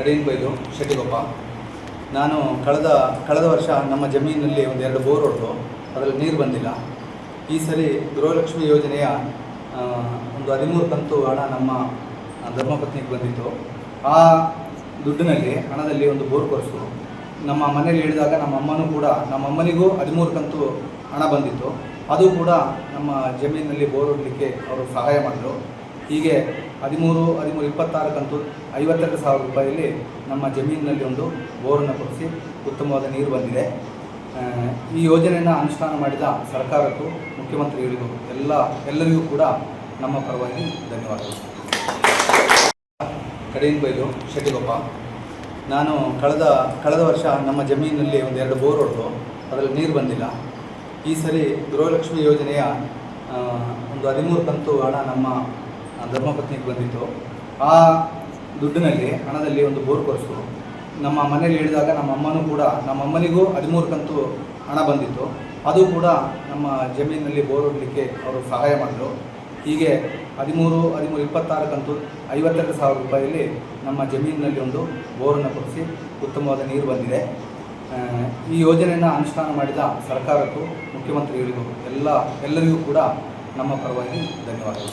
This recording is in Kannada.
ಕಡೆಯಿಂದ ಬೈದು ಶೆಟ್ಟಿಗೊಪ್ಪ, ನಾನು ಕಳೆದ ಕಳೆದ ವರ್ಷ ನಮ್ಮ ಜಮೀನಿನಲ್ಲಿ ಒಂದು ಎರಡು ಬೋರ್ ಹೊಡೆದು ಅದರಲ್ಲಿ ನೀರು ಬಂದಿಲ್ಲ. ಈ ಸರಿ ಗೃಹಲಕ್ಷ್ಮಿ ಯೋಜನೆಯ ಒಂದು ಹದಿಮೂರು ಕಂತು ಹಣ ನಮ್ಮ ಧರ್ಮಪತ್ನಿಗೆ ಬಂದಿತ್ತು. ಆ ದುಡ್ಡಿನಲ್ಲಿ ಹಣದಲ್ಲಿ ಒಂದು ಬೋರ್ ಕೊರೆಸಿದ್ರು ನಮ್ಮ ಮನೆಯಲ್ಲಿ ಹೇಳಿದಾಗ ನಮ್ಮ ಅಮ್ಮನೂ ಕೂಡ, ನಮ್ಮ ಅಮ್ಮನಿಗೂ ಹದಿಮೂರು ಕಂತು ಹಣ ಬಂದಿತ್ತು. ಅದು ಕೂಡ ನಮ್ಮ ಜಮೀನಿನಲ್ಲಿ ಬೋರ್ ಹೊಡಲಿಕ್ಕೆ ಅವರು ಸಹಾಯ ಮಾಡಿದ್ರು. ಹೀಗೆ ಹದಿಮೂರು ಹದಿಮೂರು ಇಪ್ಪತ್ತಾರು ಕಂತು ಐವತ್ತೆರಡು ಸಾವಿರ ರೂಪಾಯಿಯಲ್ಲಿ ನಮ್ಮ ಜಮೀನಿನಲ್ಲಿ ಒಂದು ಬೋರನ್ನು ಕೊಡಿಸಿ ಉತ್ತಮವಾದ ನೀರು ಬಂದಿದೆ. ಈ ಯೋಜನೆಯನ್ನು ಅನುಷ್ಠಾನ ಮಾಡಿದ ಸರ್ಕಾರಕ್ಕೂ ಮುಖ್ಯಮಂತ್ರಿಗಳಿಗೂ ಎಲ್ಲ, ಎಲ್ಲರಿಗೂ ಕೂಡ ನಮ್ಮ ಪರವಾಗಿ ಧನ್ಯವಾದಗಳು. ಕಡೆಯಿಂದ ಬೈಲು ಶೆಟ್ಟಿಗೊಪ್ಪ, ನಾನು ಕಳೆದ ಕಳೆದ ವರ್ಷ ನಮ್ಮ ಜಮೀನಿನಲ್ಲಿ ಒಂದು ಎರಡು ಬೋರ್ ಹೊಡೆದು ಅದರಲ್ಲಿ ನೀರು ಬಂದಿಲ್ಲ. ಈ ಸರಿ ಗೃಹಲಕ್ಷ್ಮಿ ಯೋಜನೆಯ ಒಂದು ಹದಿಮೂರು ಕಂತು ಹಣ ನಮ್ಮ ಧರ್ಮಪತ್ನಿಗೆ ಬಂದಿತ್ತು. ಆ ದುಡ್ಡಿನಲ್ಲಿ, ಹಣದಲ್ಲಿ ಒಂದು ಬೋರ್ ಕೊರೆಸ್ತು. ನಮ್ಮ ಮನೇಲಿ ಹೇಳಿದಾಗ ನಮ್ಮ ಅಮ್ಮನೂ ಕೂಡ, ನಮ್ಮ ಅಮ್ಮನಿಗೂ ಹದಿಮೂರು ಕಂತು ಹಣ ಬಂದಿತ್ತು. ಅದು ಕೂಡ ನಮ್ಮ ಜಮೀನಿನಲ್ಲಿ ಬೋರ್ ಹೊಡಲಿಕ್ಕೆ ಅವರು ಸಹಾಯ ಮಾಡಿದರು. ಹೀಗೆ ಹದಿಮೂರು ಹದಿಮೂರು ಇಪ್ಪತ್ತಾರು ಕಂತು ಐವತ್ತೆರಡು ಸಾವಿರ ರೂಪಾಯಿಯಲ್ಲಿ ನಮ್ಮ ಜಮೀನಿನಲ್ಲಿ ಒಂದು ಬೋರನ್ನು ಕೊಡಿಸಿ ಉತ್ತಮವಾದ ನೀರು ಬಂದಿದೆ. ಈ ಯೋಜನೆಯನ್ನು ಅನುಷ್ಠಾನ ಮಾಡಿದ ಸರ್ಕಾರಕ್ಕೂ, ಮುಖ್ಯಮಂತ್ರಿಗಳಿಗೂ, ಎಲ್ಲ, ಎಲ್ಲರಿಗೂ ಕೂಡ ನಮ್ಮ ಪರವಾಗಿ ಧನ್ಯವಾದಗಳು.